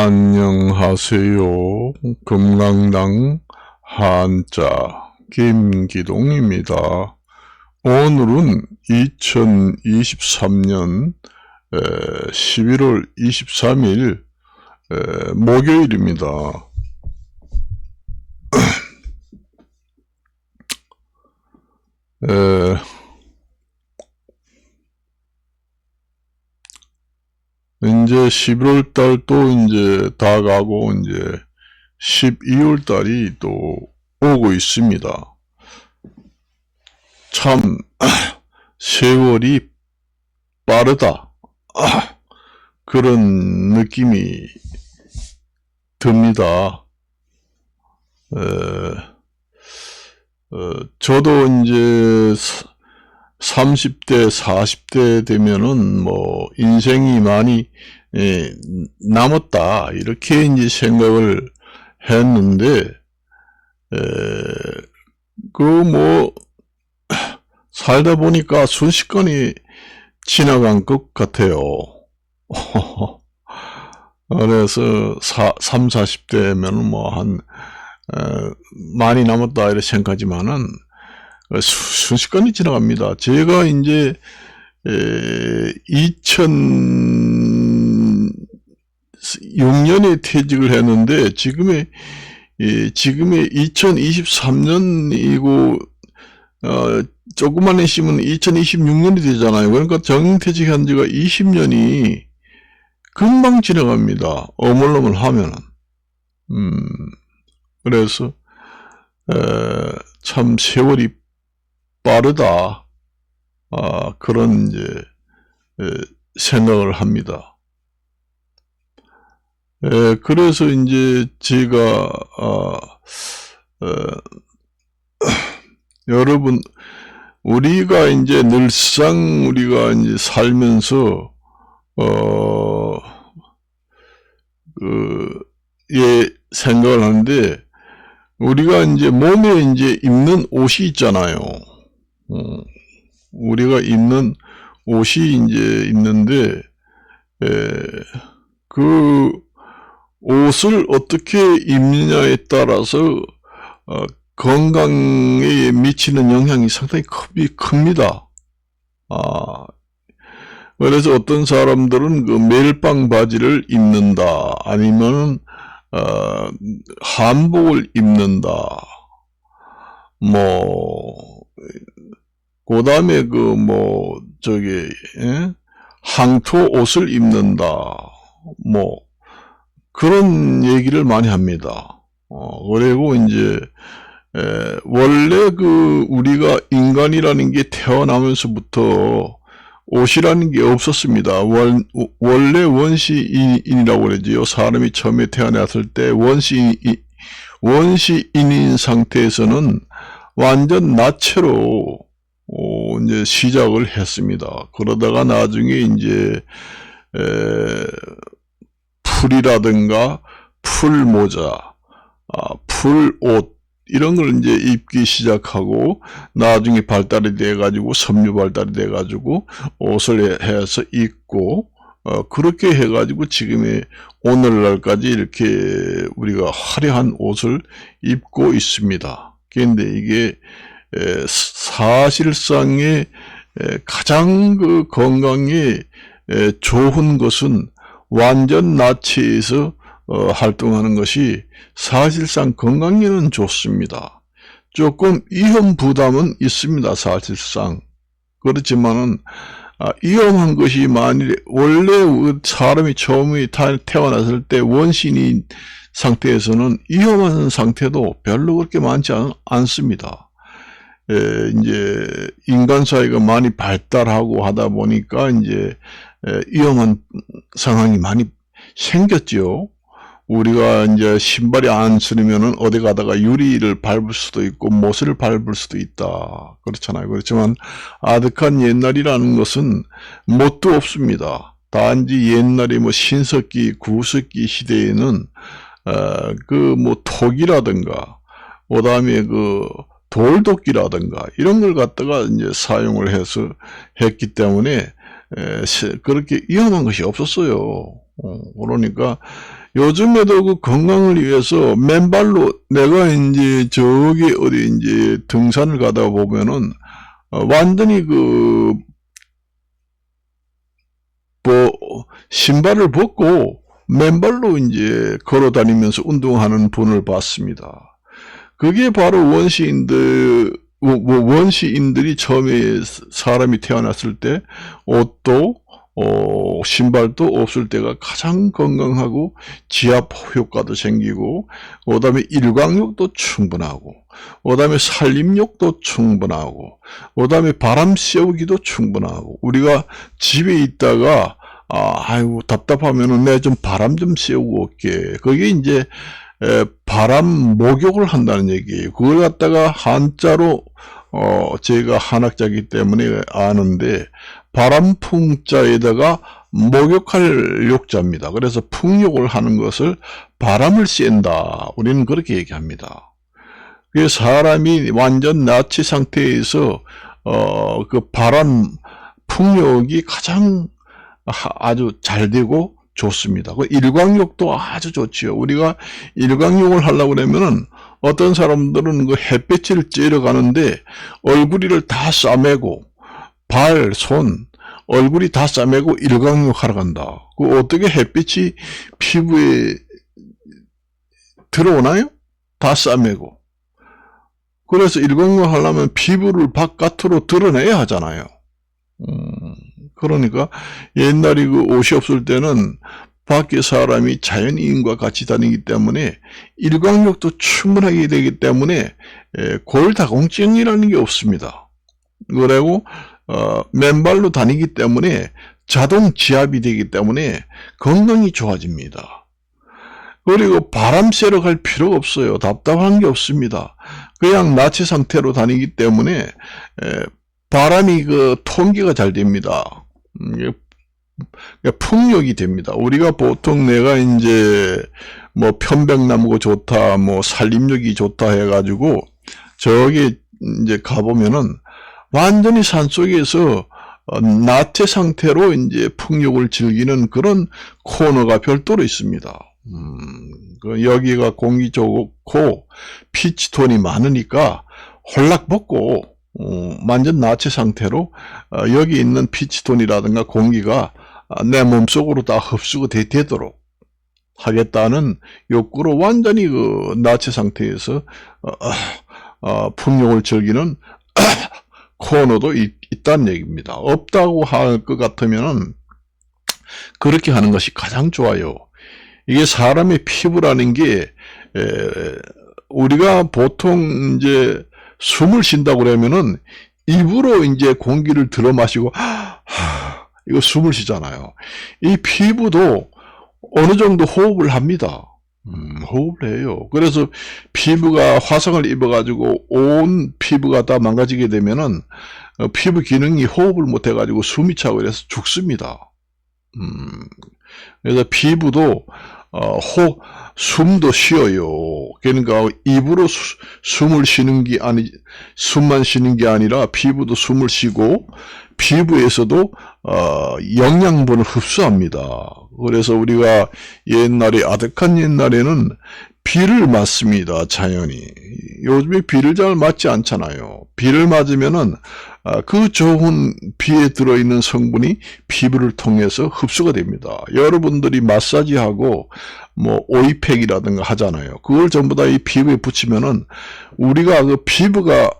안녕하세요. 금강당 한자 김기동입니다. 오늘은 2023년 11월 23일 목요일입니다. 이제 11월 달도 이제 다 가고 이제 12월 달이 또 오고 있습니다. 참 세월이 빠르다. 그런 느낌이 듭니다. 에, 어, 저도 이제 30대, 40대 되면은 뭐 인생이 많이 예, 남았다 이렇게 이제 생각을 했는데 그 뭐 살다 보니까 순식간에 지나간 것 같아요. 그래서 4, 3, 40대면은 뭐한 많이 남았다 이렇게 생각하지만은 순식간에 지나갑니다. 제가 이제 에, 2006년에 퇴직을 했는데 지금의 예, 지금의 2023년이고 어, 조금만 있으면 2026년이 되잖아요. 그러니까 정퇴직한 지가 20년이 금방 지나갑니다. 어물러물 하면은. 음, 그래서 에, 참 세월이 빠르다. 아, 그런 이제 에, 생각을 합니다. 에, 그래서 이제 제가 아, 어, 여러분 우리가 이제 늘상 우리가 이제 살면서 어, 그, 예, 생각을 하는데, 우리가 이제 몸에 이제 입는 옷이 있잖아요. 어, 우리가 입는 옷이 이제 있는데, 에, 그 옷을 어떻게 입느냐에 따라서 어, 건강에 미치는 영향이 상당히 큽, 큽니다. 아, 그래서 어떤 사람들은 그 멜빵 바지를 입는다. 아니면 어, 한복을 입는다. 뭐, 그 다음에 그, 뭐, 저기, 예? 항토 옷을 입는다. 뭐, 그런 얘기를 많이 합니다. 어, 그리고 이제, 에, 원래 그, 우리가 인간이라는 게 태어나면서부터 옷이라는 게 없었습니다. 원, 원래 원시인이라고 그러지요. 사람이 처음에 태어났을 때 원시인, 원시인인 상태에서는 완전 나체로 어, 이제 시작을 했습니다. 그러다가 나중에 이제 에, 풀이라든가 풀모자, 아, 풀옷 이런 걸 이제 입기 시작하고 나중에 발달이 돼 가지고 섬유 발달이 돼 가지고 옷을 해서 입고 어, 그렇게 해 가지고 지금의 오늘날까지 이렇게 우리가 화려한 옷을 입고 있습니다. 그런데 이게 에, 사실상의 에, 가장 그 건강에 에, 좋은 것은 완전 나치에서 어, 활동하는 것이 사실상 건강에는 좋습니다. 조금 위험 부담은 있습니다. 사실상. 그렇지만은 아, 위험한 것이 만일 원래 사람이 처음에 태어났을 때 원신인 상태에서는 위험한 상태도 별로 그렇게 많지 않, 습니다 에, 이제 인간 사회가 많이 발달하고 하다 보니까 이제 에, 위험한 상황이 많이 생겼죠. 우리가 이제 신발이 안 쓰려면은 어디 가다가 유리를 밟을 수도 있고 못을 밟을 수도 있다. 그렇잖아요. 그렇지만 아득한 옛날이라는 것은 못도 없습니다. 단지 옛날에 뭐 신석기, 구석기 시대에는 어, 그뭐 톡이라든가 그다음에 그 돌도끼라든가 이런 걸 갖다가 이제 사용을 해서 했기 때문에 그렇게 위험한 것이 없었어요. 어, 그러니까 요즘에도 그 건강을 위해서 맨발로 내가 이제 저기 어디 이제 등산을 가다 보면은 어, 완전히 그 뭐, 신발을 벗고 맨발로 이제 걸어 다니면서 운동하는 분을 봤습니다. 그게 바로 원시인들, 뭐, 뭐 원시인들이 처음에 사람이 태어났을 때 옷도, 어, 신발도 없을 때가 가장 건강하고 지압 효과도 생기고, 그 다음에 일광욕도 충분하고, 그 다음에 살림욕도 충분하고, 그 다음에 바람 쐬우기도 충분하고, 우리가 집에 있다가 아, 아이고, 답답하면은 내 좀 바람 좀 쐬우고 올게. 그게 이제, 에, 바람 목욕을 한다는 얘기예요. 그걸 갖다가 한자로, 어, 제가 한학자이기 때문에 아는데, 바람풍자에다가 목욕할 욕자입니다. 그래서 풍욕을 하는 것을 바람을 쐰다. 우리는 그렇게 얘기합니다. 그 사람이 완전 나치 상태에서, 어, 그 바람, 풍욕이 가장 하- 아주 잘 되고 좋습니다. 그 일광욕도 아주 좋지요. 우리가 일광욕을 하려고 그러면은 어떤 사람들은 그 햇빛을 쬐러 가는데 얼굴이를 다 싸매고 발, 손, 얼굴이 다 싸매고 일광욕 하러 간다. 그 어떻게 햇빛이 피부에 들어오나요? 다 싸매고. 그래서 일광욕 하려면 피부를 바깥으로 드러내야 하잖아요. 음, 그러니까 옛날에 그 옷이 없을 때는 밖에 사람이 자연인과 같이 다니기 때문에 일광욕도 충분하게 되기 때문에 에, 골다공증이라는 게 없습니다. 그리고 어, 맨발로 다니기 때문에 자동 지압이 되기 때문에 건강이 좋아집니다. 그리고 바람 쐬러 갈 필요가 없어요. 답답한 게 없습니다. 그냥 나체 상태로 다니기 때문에 에, 바람이 그 통기가 잘 됩니다. 음, 풍력이 됩니다. 우리가 보통 내가 이제 뭐 편백나무가 좋다, 뭐 산림력이 좋다 해가지고 저기 이제 가보면은 완전히 산속에서 어, 나태 상태로 이제 풍력을 즐기는 그런 코너가 별도로 있습니다. 음, 그 여기가 공기 좋고 피치톤이 많으니까 홀락 벗고 어, 완전 나체 상태로 어, 여기 있는 피치톤이라든가 공기가 아, 내 몸속으로 다 흡수가 되, 되도록 하겠다는 욕구로 완전히 그 나체 상태에서 어, 어, 어, 풍력을 즐기는 코너도 있, 있다는 얘기입니다. 없다고 할 것 같으면은 그렇게 하는 것이 가장 좋아요. 이게 사람의 피부라는 게 에, 우리가 보통 이제 숨을 쉰다고 그러면은 입으로 이제 공기를 들어 마시고 하, 이거 숨을 쉬잖아요. 이 피부도 어느 정도 호흡을 합니다. 음, 호흡을 해요. 그래서 피부가 화상을 입어가지고 온 피부가 다 망가지게 되면은 어, 피부 기능이 호흡을 못해가지고 숨이 차고 이래서 죽습니다. 음, 그래서 피부도 어, 호, 숨도 쉬어요. 그러니까 입으로 수- 숨을 쉬는 게 아니, 숨만 쉬는 게 아니라 피부도 숨을 쉬고 피부에서도 어, 영양분을 흡수합니다. 그래서 우리가 옛날에 아득한 옛날에는 비를 맞습니다. 자연이. 요즘에 비를 잘 맞지 않잖아요. 비를 맞으면은 아, 그 좋은 비에 들어있는 성분이 피부를 통해서 흡수가 됩니다. 여러분들이 마사지하고 뭐 오이팩이라든가 하잖아요. 그걸 전부 다 이 피부에 붙이면은 우리가 그 피부가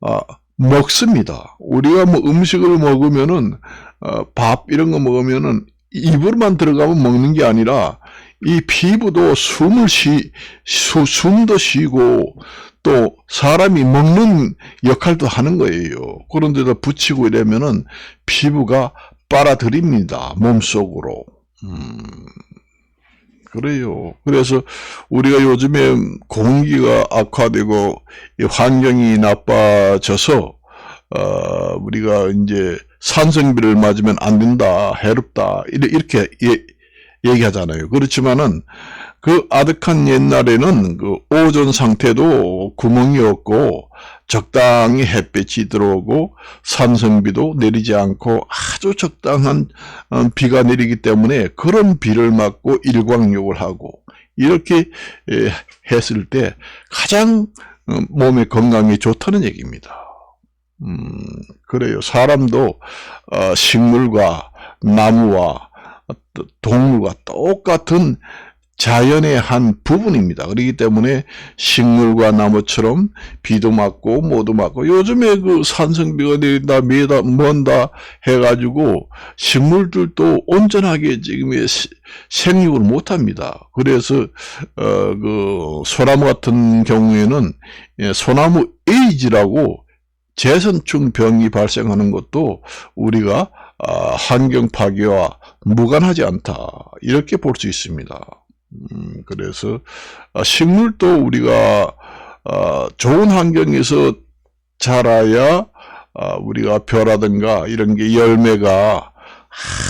아, 먹습니다. 우리가 뭐 음식을 먹으면은 어, 밥 이런 거 먹으면은 입으로만 들어가면 먹는 게 아니라 이 피부도 숨을 쉬, 수, 숨도 쉬고 또 사람이 먹는 역할도 하는 거예요. 그런데다 붙이고 이러면은 피부가 빨아들입니다. 몸속으로. 음, 그래요. 그래서 우리가 요즘에 공기가 악화되고 이 환경이 나빠져서 어, 우리가 이제 산성비를 맞으면 안 된다, 해롭다, 이렇게 예- 얘기하잖아요. 그렇지만은, 그 아득한 옛날에는 그 오존 상태도 구멍이 없고 적당히 햇빛이 들어오고 산성비도 내리지 않고 아주 적당한 어, 비가 내리기 때문에 그런 비를 맞고 일광욕을 하고 이렇게 에, 했을 때 가장 어, 몸의 건강에 좋다는 얘기입니다. 음, 그래요. 사람도 어, 식물과 나무와 또 동물과 똑같은 자연의 한 부분입니다. 그렇기 때문에 식물과 나무처럼 비도 맞고 모도 맞고 요즘에 그 산성비가 내린다 미다 뭔다 해가지고 식물들도 온전하게 지금 시- 생육을 못합니다. 그래서 어 그 소나무 같은 경우에는 예, 소나무 에이즈라고 재선충 병이 발생하는 것도 우리가 아, 환경 파괴와 무관하지 않다 이렇게 볼 수 있습니다. 음, 그래서 아, 식물도 우리가 아, 좋은 환경에서 자라야 아, 우리가 벼라든가 이런 게 열매가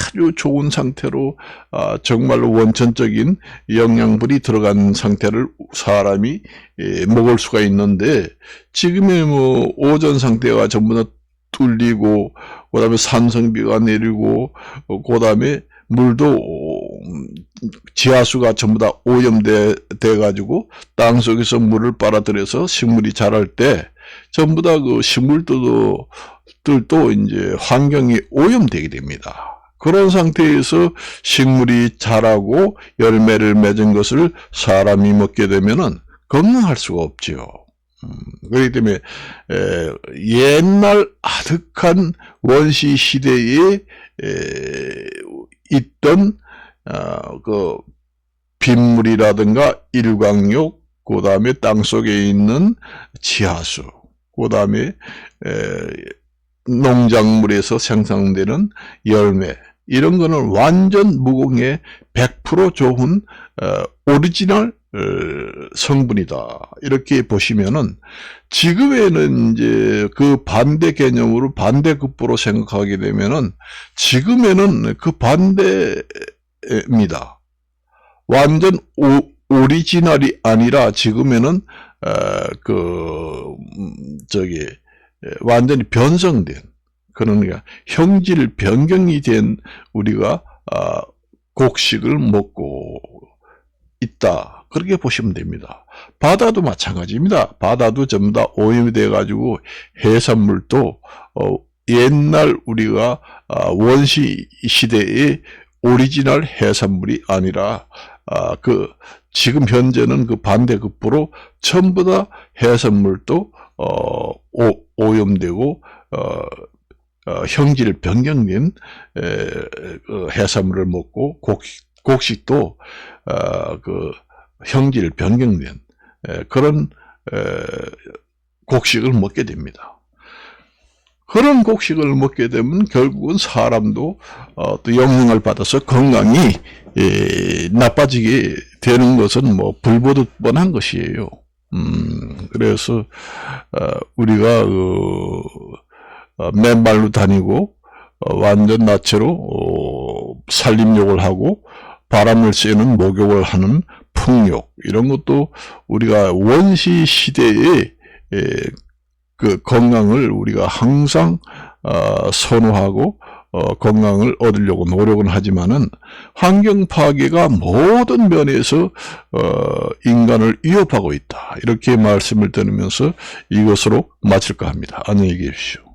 아주 좋은 상태로 아, 정말로 원천적인 영양분이 들어간 상태를 사람이 예, 먹을 수가 있는데 지금의 뭐 오전 상태가 전부 다 뚫리고 그다음에 산성비가 내리고 어, 그다음에 물도 음, 지하수가 전부 다 오염돼 돼 가지고 땅 속에서 물을 빨아들여서 식물이 자랄 때 전부 다 그 식물들도 들도 이제 환경이 오염되게 됩니다. 그런 상태에서 식물이 자라고 열매를 맺은 것을 사람이 먹게 되면은 건강할 수가 없지요. 음, 그렇기 때문에 에, 옛날 아득한 원시 시대에 에, 있던 어, 그 빗물이라든가 일광욕, 그 다음에 땅 속에 있는 지하수, 그 다음에 농작물에서 생산되는 열매 이런 거는 완전 무공의 100% 좋은 어, 오리지널 어, 성분이다. 이렇게 보시면은 지금에는 이제 그 반대 개념으로 반대급부로 생각하게 되면은 지금에는 그 반대 입니다. 완전 오, 오리지널이 아니라 지금에는 어, 그 음, 저기 예, 완전히 변성된 그러니까 형질 변경이 된 우리가 아, 곡식을 먹고 있다. 그렇게 보시면 됩니다. 바다도 마찬가지입니다. 바다도 전부 다 오염이 돼 가지고 해산물도 어, 옛날 우리가 아, 원시 시대의 오리지널 해산물이 아니라 아, 그 지금 현재는 그 반대급부로 전부 다 해산물도 어, 오, 오염되고 어, 어, 형질 변경된 에, 그 해산물을 먹고 곡식, 곡식도 어, 그 형질 변경된 에, 그런 에, 곡식을 먹게 됩니다. 그런 곡식을 먹게 되면 결국은 사람도 어, 또 영향을 받아서 건강이 에, 나빠지게 되는 것은 뭐 불보듯 뻔한 것이에요. 음, 그래서 어, 우리가 그 어, 맨발로 다니고 어, 완전 나체로 어, 산림욕을 하고 바람을 쐬는 목욕을 하는 풍욕 이런 것도 우리가 원시 시대의 에, 그 건강을 우리가 항상 어, 선호하고 어, 건강을 얻으려고 노력은 하지만은 환경 파괴가 모든 면에서 어, 인간을 위협하고 있다 이렇게 말씀을 드리면서 이것으로 마칠까 합니다. 안녕히 계십시오.